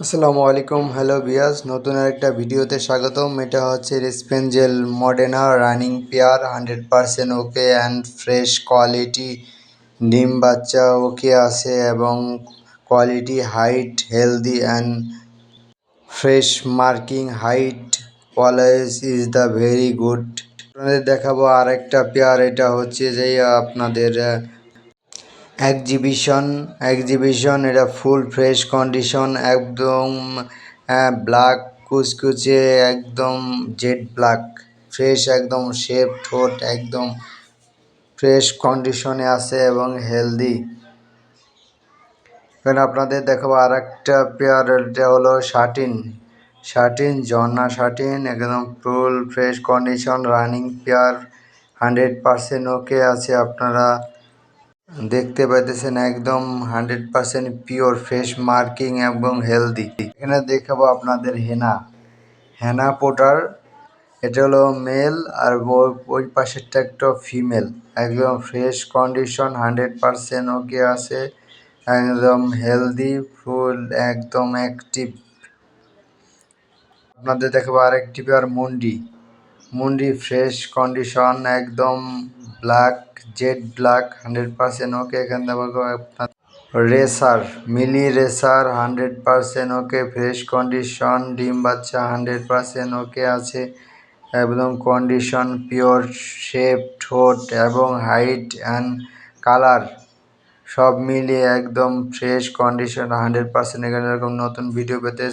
আসসালামু আলাইকুম, হ্যালো বিয়াস নতুন একটা ভিডিওতে স্বাগতম। এটা হচ্ছে রেসপেনজেল Modena running pair, hundred percent okay and fresh quality. ডিম বাচ্চা ওকে আছে এবং quality, height healthy and fresh marking, height always is the very good. আপনাদের দেখাবো আর একটা পেয়ার, এটা হচ্ছে যে আপনাদের এক্সিবিশন এক্সিবিশন এটা ফুল ফ্রেশ কন্ডিশন একদম ব্ল্যাক কুচকুচে, একদম জেড ব্ল্যাক ফ্রেশ একদম শেপ ঠোঁট একদম ফ্রেশ কন্ডিশনে আছে এবং হেলদি এখানে আপনাদের দেখাবো আর একটা পেয়ার এটা হলো শার্টিন শার্টিন ঝর্ণা শার্টিন একদম full fresh condition running pair hundred percent okay আছে আপনারা। দেখতে পাইতেছেন একদম hundred percent pure fresh marking এবং হেলদি। এখানে দেখাবো আপনাদের হেনা। হেনা পোটার এটা হলো মেল আর ওই পাশেরটা একটা ফিমেল। একদম fresh condition, hundred percent okay আছে। একদম হেলদি, ফুল, একদম অ্যাক্টিভ। আপনাদের দেখাবো আরেকটি পেয়ার মুন্ডি। মুন্ডি ফ্রেশ কন্ডিশন, একদম black, jet black, hundred percent okay এখান থেকে রেসার মিলি racer, hundred percent okay, fresh condition, ডিম বাচ্চা, হান্ড্রেড পার্সেন্ট ওকে আছে। একদম কন্ডিশন, পিওর শেপ, ঠোঁট এবং হাইট অ্যান্ড কালার সব মিলিয়ে একদম ফ্রেশ কন্ডিশন, হান্ড্রেড পার্সেন্ট এখানে এরকম নতুন ভিডিও পেতে